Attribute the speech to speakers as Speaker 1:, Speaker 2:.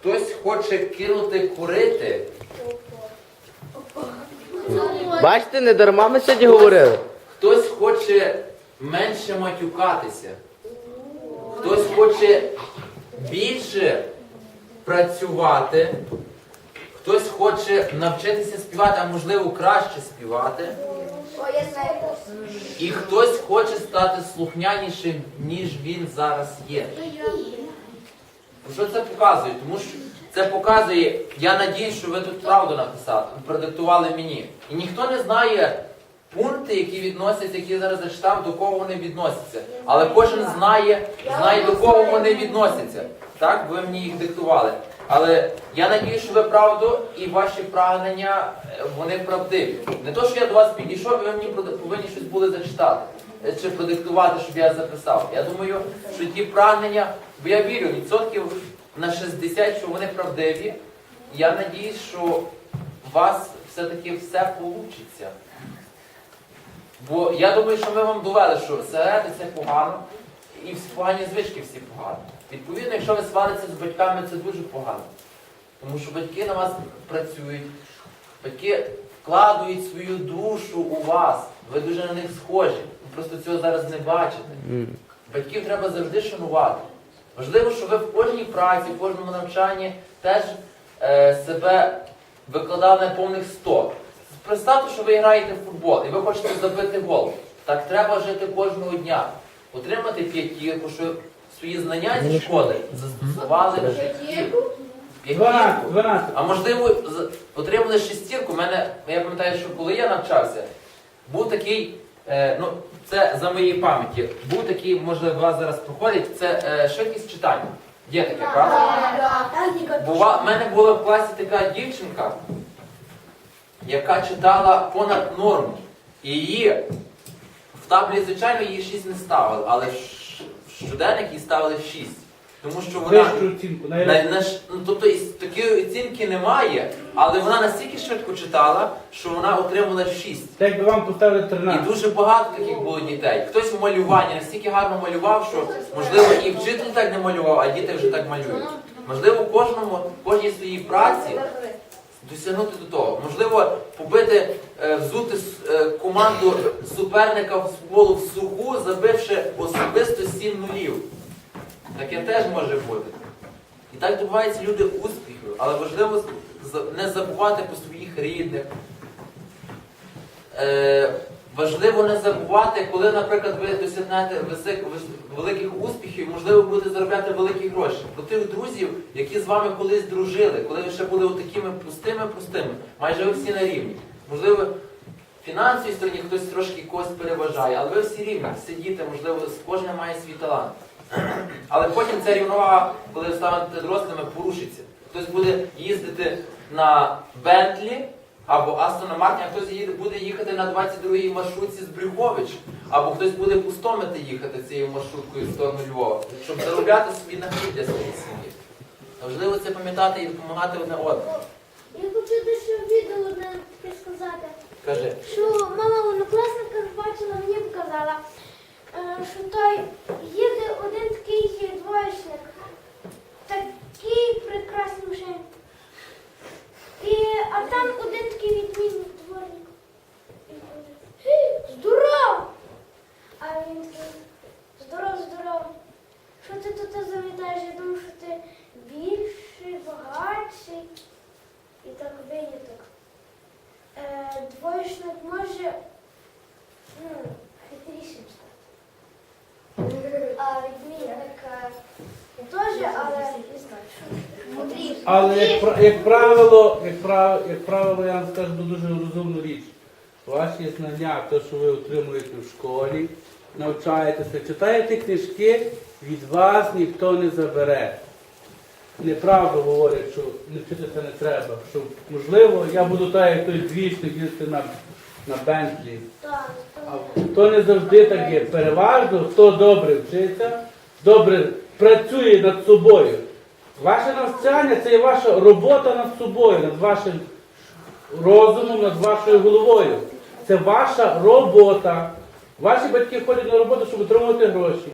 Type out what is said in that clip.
Speaker 1: хтось хоче кинути курити.
Speaker 2: Бачите, не дарма ми сьогодні говорили.
Speaker 1: Хтось хоче менше матюкатися. Хтось хоче більше працювати. Хтось хоче навчитися співати, а можливо краще співати. І хтось хоче стати слухнянішим, ніж він зараз є. Що це показує? Тому що це показує, я надіюсь, що ви тут правду написали, продиктували мені. І ніхто не знає пункти, які відносяться, які зараз зачитав, до кого вони відносяться. Але кожен знає, знає до кого вони відносяться. Так, ви мені їх диктували. Але я надію, що ви правду і ваші прагнення е, вони правдиві. Не то, що я до вас підійшов, і ви мені повинні щось були зачитати чи продиктувати, щоб я записав. Я думаю, що ті прагнення, бо я вірю відсотків на 60, що вони правдиві. Я надіюсь, що у вас все-таки все вийде. Бо я думаю, що ми вам довели, що сигарети це погано, і погані звички всі погані. Відповідно, якщо ви сваритеся з батьками, це дуже погано. Тому що батьки на вас працюють, батьки вкладують свою душу у вас. Ви дуже на них схожі. Просто цього зараз не бачите. Батьків треба завжди шанувати. Важливо, що ви в кожній праці, в кожному навчанні теж е, себе викладали на повних 100. Представте, що ви граєте в футбол і ви хочете забити гол. Так треба жити кожного дня. Отримати п'ятірку, що свої знання зі школи застосували в житті. П'ятірку. А можливо, отримали шестірку. У мене, я пам'ятаю, що коли я навчався, був такий, е, ну це за моєї пам'яті, був такий, може, у вас зараз проходить, це е, швидкість читання. Є таке, правда? Бува, в мене була в класі така дівчинка, яка читала понад норму. І її в таблі, звичайно, її 6 не ставили, але в щоденник їй ставили 6. Тому що вона.
Speaker 3: Вищу оцінку.
Speaker 1: На, на, ш- ну, тобто із такої оцінки немає, але вона настільки швидко читала, що вона отримала 6.
Speaker 3: Так би вам поставили
Speaker 1: І
Speaker 3: 13.
Speaker 1: дуже багато таких було дітей. Хтось в малюванні настільки гарно малював, що можливо і вчитель так не малював, а діти вже так малюють. Можливо, кожному, кожній своїй праці досягнути до того. Можливо, побити, е, взути с- е, команду суперника в футболу в суху, забивши особисто 7 нулів. Таке теж може бути. І так добуваються люди успіху, але важливо не забувати про своїх рідних. Е, важливо не забувати, коли, наприклад, ви досягнете великих успіхів, можливо, будете заробляти великі гроші. Про тих друзів, які з вами колись дружили, коли ви ще були такими простими-простими, майже ви всі на рівні. Можливо, в фінансовій стороні хтось трошки когось переважає, але ви всі рівні, всі діти, можливо, кожен має свій талант. Але потім ця рівновага, коли ви станете дорослими, порушиться. Хтось буде їздити на Бентлі або Астона Мартін, а хтось буде їхати на 22-й маршрутці з Брюхович, або хтось буде пустомити їхати цією маршруткою в сторону Львова, щоб заробляти собі на хліб для своєї сім'ї. Важливо це пам'ятати і допомагати одне одному.
Speaker 4: Я хочу дещо відео одне сказати.
Speaker 1: Кажи.
Speaker 4: Що мама в однокласниках бачила, мені показала, е, що той їде один такий двоєчник. Такий прекрасний машин. І, а там один такий відмінний дворник. І каже, «Гей, Здоров! А він такий, здоров, здоров. Що ти тут замітаєш? Я думав, що ти більший, багатший. І так виняток. Е, може ну, хитрішим стати. А відмінник теж, але не знаю, що.
Speaker 3: Але як, пра- як правило, як правило, як правило, я вам скажу дуже розумну річ. Ваші знання, те, що ви отримуєте в школі, навчаєтеся, читаєте книжки, від вас ніхто не забере. Неправду говорять, що не вчитися не треба. Що можливо, я буду так, як той двічник їздити на, на Бентлі. А то не завжди так є. Переважно, хто добре вчиться, добре працює над собою. Ваше навчання це є ваша робота над собою, над вашим розумом, над вашою головою. Це ваша робота. Ваші батьки ходять на роботу, щоб отримувати гроші.